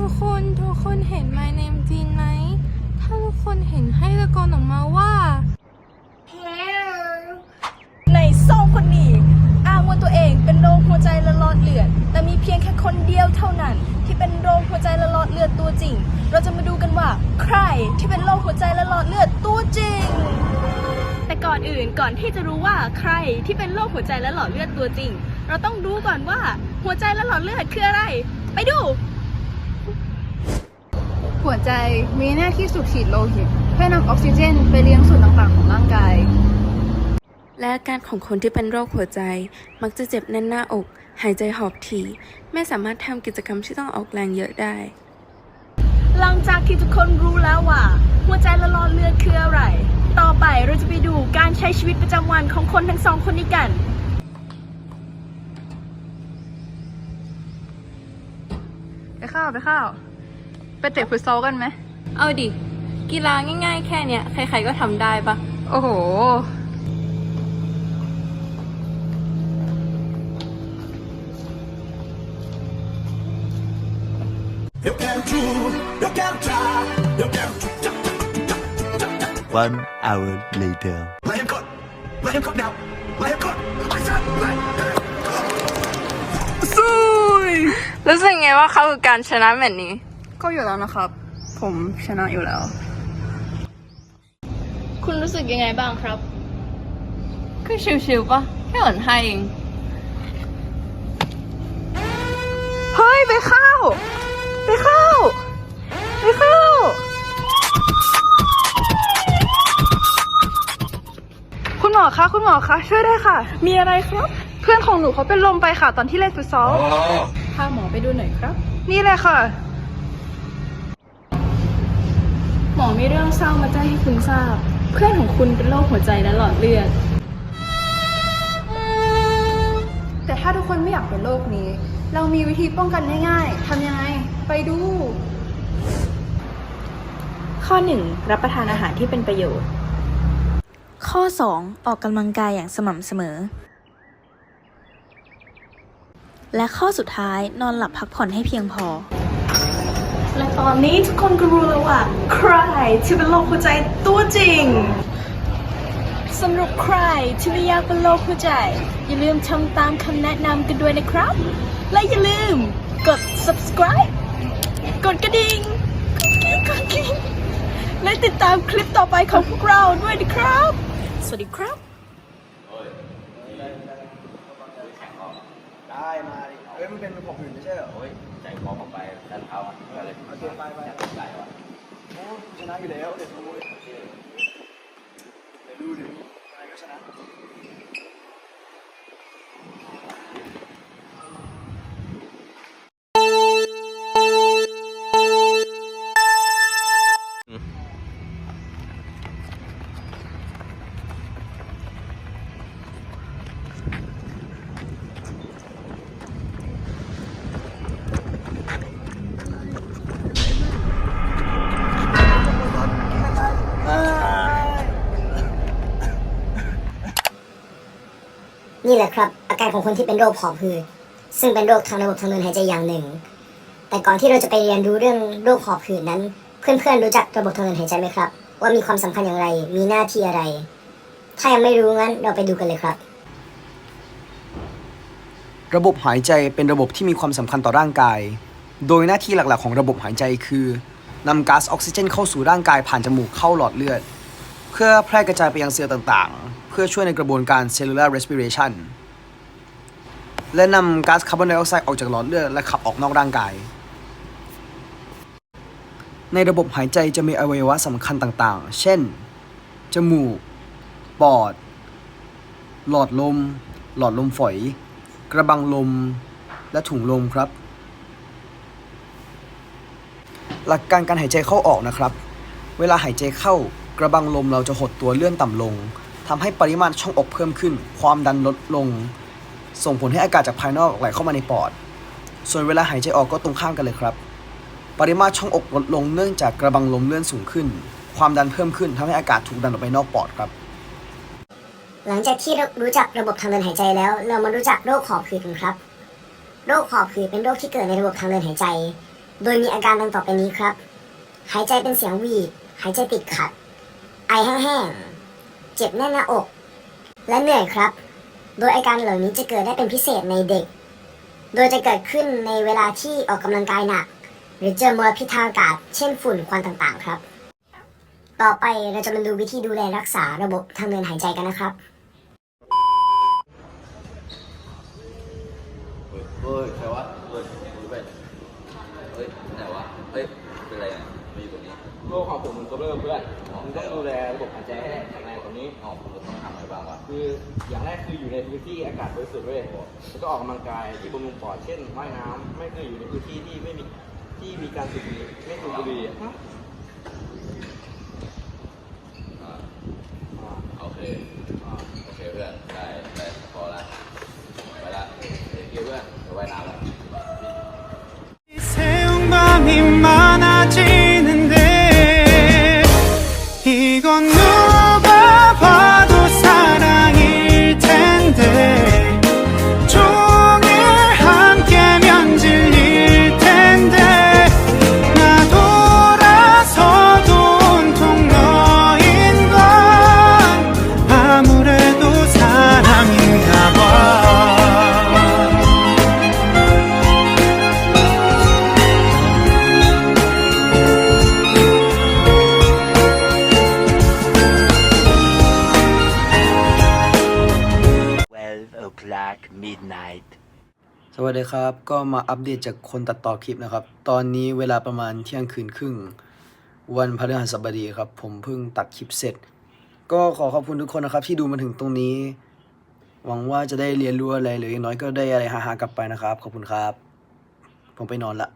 ทุกคนทุกคนเห็น My Name จริงไหม ถ้าทุกคนเห็นให้ตะโกนออกมาว่า ในสองคนนี้อ้างว่าตัวเองเป็นโรคหัวใจและหลอดเลือด แต่มีเพียงแค่คนเดียวเท่านั้น ที่เป็นโรคหัวใจและหลอดเลือดตัวจริง เราจะมาดูกันว่า ใครที่เป็นโรคหัวใจและหลอดเลือดตัวจริง แต่ก่อนอื่นก่อนที่จะรู้ว่าใครที่เป็นโรคหัวใจและหลอดเลือดตัวจริง เราต้องรู้ก่อนว่าหัวใจและหลอดเลือดคืออะไร ไปดู หัวใจมีหน้าที่สูบฉีดโลหิต เพื่อนำออกซิเจนไปเลี้ยงส่วนต่างๆของร่างกาย และอาการของคนที่เป็นโรคหัวใจ มักจะเจ็บแน่นหน้าอก หายใจหอบถี่ไม่สามารถทำกิจกรรมที่ต้องออกแรงเยอะได้ หลังจากที่ทุกคนรู้แล้วว่า หัวใจและหลอดเลือดคืออะไร ต่อไปเราจะไปดูการใช้ชีวิตประจำวันของคนทั้งสองคนนี้กันไปข้าวไปข้าว ไปเตะฟุตซอลกันไหม เอาดิ กีฬาง่ายๆ แค่เนี้ยใครๆก็ทำได้ปะ โอ้โห Eu quero tudo, eu quero tchá, eu quero tchá, tchá, tchá, tchá, tchá. One hour later. Let him cook, let him cook now, let him cook. I said let him รู้สึกไงว่าเขาคือการชนะแมตช์นี้ ก็อยู่แล้วนะครับ ผมชนะอยู่แล้ว คุณรู้สึกยังไงบ้างครับ ก็ชิวๆปะแค่อ่อนให้เองเฮ้ย ไปเข้า ไปเข้า ไปเข้า คุณหมอคะ คุณหมอคะ ช่วยด้วยค่ะ มีอะไรครับ เพื่อนของหนูเขาเป็นลมไปค่ะ ตอนที่เล่นฟุตซอลพาหมอไปดูหน่อยครับ นี่เลยค่ะ หมอมีเรื่องเศร้ามาแจ้งให้คุณทราบ เพื่อนของคุณเป็นโรคหัวใจและหลอดเลือด แต่ถ้าทุกคนไม่อยากเป็นโรคนี้ เรามีวิธีป้องกันง่ายๆทำยังไง ไปดู ข้อ 1. รับประทานอาหารที่เป็นประโยชน์ ข้อ 2. ออกกำลังกายอย่างสม่ำเสมอ และข้อสุดท้ายนอนหลับพักผ่อนให้เพียงพอ และตอนนี้ทุกคนก็รู้แล้วว่า ใครที่เป็นโรคหัวใจตัวจริงสำหรับใครที่ไม่อยากเป็นโรคหัวใจ อย่าลืมทำตามคำแนะนำกันด้วยนะครับ และอย่าลืมกด subscribe กดกระดิ่งกดกระดิ่งและติดตามคลิปต่อไปของพวกเราด้วยนะครับ สวัสดีครับได้มาดิเฮ้ยมันเป็นของอื่นไม่ใช่เหรอ โอ้ยใจคอผมไปด้านเท้ามัน ก็เลยโอเคไปไปอยากใจว่ะโอ้ชนะอยู่แล้วเดี๋ยวดูเดี๋ยวดูเดี๋ยวดูอะไรก็ชนะ นี่แหละครับ อาการของคนที่เป็นโรคหอบหืดซึ่งเป็นโรคทางระบบทางเดินหายใจอย่างหนึ่ง แต่ก่อนที่เราจะไปเรียนรู้เรื่องโรคหอบหืดนั้น เพื่อนๆรู้จักระบบทางเดินหายใจไหมครับ ว่ามีความสำคัญอย่างไร มีหน้าที่อะไร ถ้ายังไม่รู้งั้นเราไปดูกันเลยครับ ระบบหายใจเป็นระบบที่มีความสำคัญต่อร่างกาย โดยหน้าที่หลักๆ ของระบบหายใจคือนำก๊าซออกซิเจน เข้าสู่ร่างกายผ่านจมูกเข้าหลอดเลือด เพื่อแพร่กระจายไปยังเซลล์ต่างๆ พื่อช่วยในกระบวนการ cellular respiration และนำก๊าซคาร์บอนไดออกไซด์ออกจากหลอดเลือดและขับออกนอกร่างกาย ในระบบหายใจจะมีอวัยวะสำคัญต่างๆ เช่น จมูก ปอด หลอดลม หลอดลมฝอย กระบังลม และถุงลมครับ หลักการการหายใจเข้าออกนะครับ เวลาหายใจเข้ากระบังลมเราจะหดตัวเลื่อนต่ำลง ทำให้ปริมาณช่องอกเพิ่มขึ้น ความดันลดลง ส่งผลให้อากาศจากภายนอกไหลเข้ามาในปอด ส่วนเวลาหายใจออกก็ตรงข้ามกันเลยครับ ปริมาตรช่องอกลดลงเนื่องจากกระบังลมเลื่อนสูงขึ้น ความดันเพิ่มขึ้นทำให้อากาศถูกดันออกไปนอกปอดครับ หลังจากที่เรารู้จักระบบทางเดินหายใจแล้ว เรามารู้จักโรคหอบหืดกันครับ โรคหอบหืดเป็นโรคที่เกิดในระบบทางเดินหายใจ โดยมีอาการดังต่อไปนี้ครับ หายใจเป็นเสียงวีด หายใจติดขัด ไอแห้งๆ เจ็บแน่นหน้าอก และเหนื่อยครับ โดยอาการเหล่านี้จะเกิดได้เป็นพิเศษในเด็ก โดยจะเกิดขึ้นในเวลาที่ออกกำลังกายหนัก หรือเจอมลพิษทางอากาศ เช่นฝุ่นควันต่างๆ ครับ ต่อไปเราจะมาดูวิธีดูแลรักษาระบบทางเดินหายใจกันนะครับเฮ้ยเฮ้ยใครวะเฮ้ยรู้ไปเฮ้ยไหนวะ เฮ้ย เป็นไรเนี่ยมาอยู่ตรงนี้โรคของผมมันก็เริ่มเพื่อนมึงต้องดูแลระบบหายใจให้ แข็งแรงกว่านี้อ๋อผมต้องทำอะไรบ้างวะ คืออย่างแรกคืออยู่ในพื้นที่อากาศบริสุทธิ์เว้ยแล้วก็ออกกำลังกายที่บำรุงปอด เช่นว่ายน้ำไม่เคยอยู่ในพื้นที่ที่ไม่มีที่มีการสูบบุหรี่ไม่สูบบุหรี่อะ อ่าโอเคอ่าโอเคเพื่อน ได้ได้พอละไปละเดี๋ยวเพื่อนไปว่ายน้ำแล้ว 새운 밤이 많아지는데 이건 누 Black midnight สวัสดีครับ ก็มาอัปเดตจากคนตัดต่อคลิปนะครับ ตอนนี้เวลาประมาณเที่ยงคืนครึ่ง วันพฤหัสบดีครับ ผมเพิ่งตัดคลิปเสร็จ ก็ขอขอบคุณทุกคนนะครับ ที่ดูมาถึงตรงนี้ หวังว่าจะได้เรียนรู้อะไรหรืออย่างน้อยก็ได้อะไรฮาๆกลับไปนะครับ ขอบคุณครับ ผมไปนอนละ